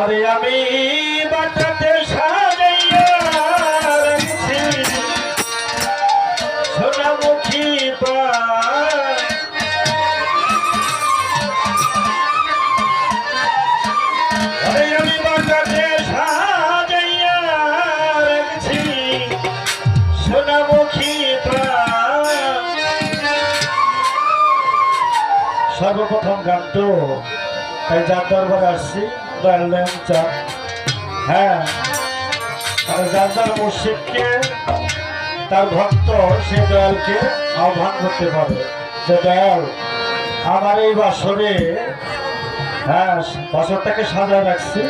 আরে আমি বাটাতে সাজাইয়া রাখছি। সোনামুখী পায় আরে আমি বাটাতে সাজাইয়া রাখছি। সোনামুখী সর্বপ্রথম গান তাই যার দরবারে আসছি। দয়ালেন চাপ হ্যাঁ আর যার মুর্শিদকে, তার ভক্ত, সে দয়ালকে আহ্বান করতে পারে যে দয়াল, আমার এই বাসরে হ্যাঁ বাসরটাকে সাজায় রাখছি।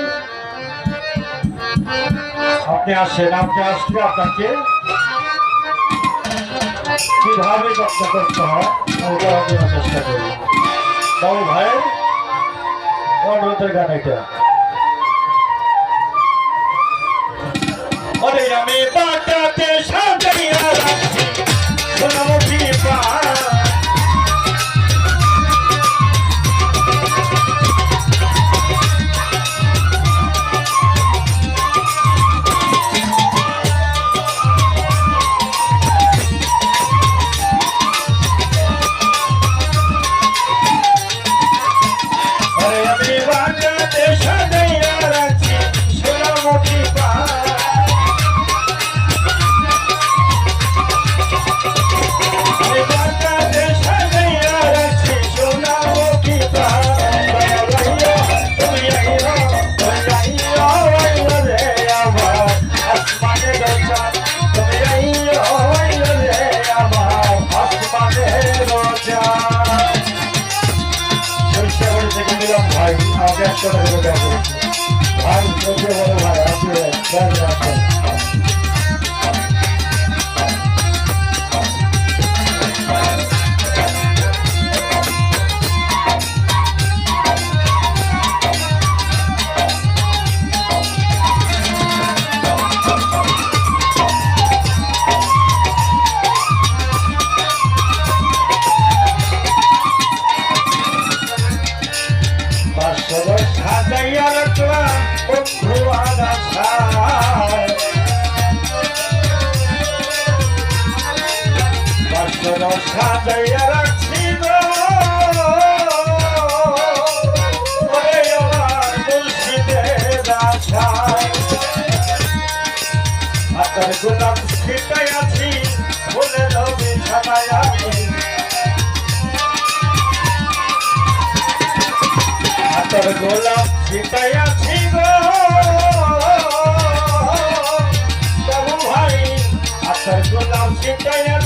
আপনি আসেন, আপনি আসলে আপনাকে কীভাবে যত্ন করতে হয় চেষ্টা করি বাবু ভাই অনুরোধের গান এটা। আমি বাটাতে সাজাইয়া রাখছি দেওয়া করেছে ভাই বলো ভাই আপনি গোলাপ ছিটাই আছি বলে রবি ছাড়াই আমি হাতের গোলাপ ছিটাই আছি গো ভাই হাতের গোলাপ ছিটাই আছি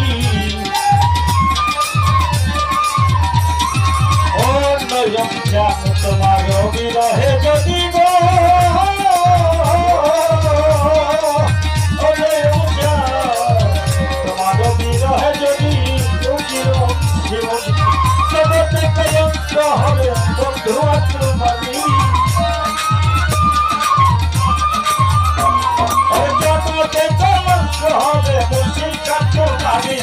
হবে মুসিদ কাটতে পারি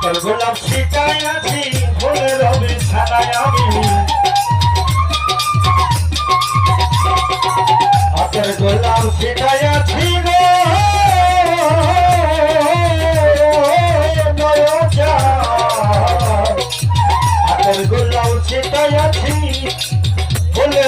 কাপড় গোলাপ শিকায় আছি ভোলে রবি সারায় আমি। হাতের গোলাপ শিকায় আছি রে হাতের গোলাপ শিকায় আছি ভোলে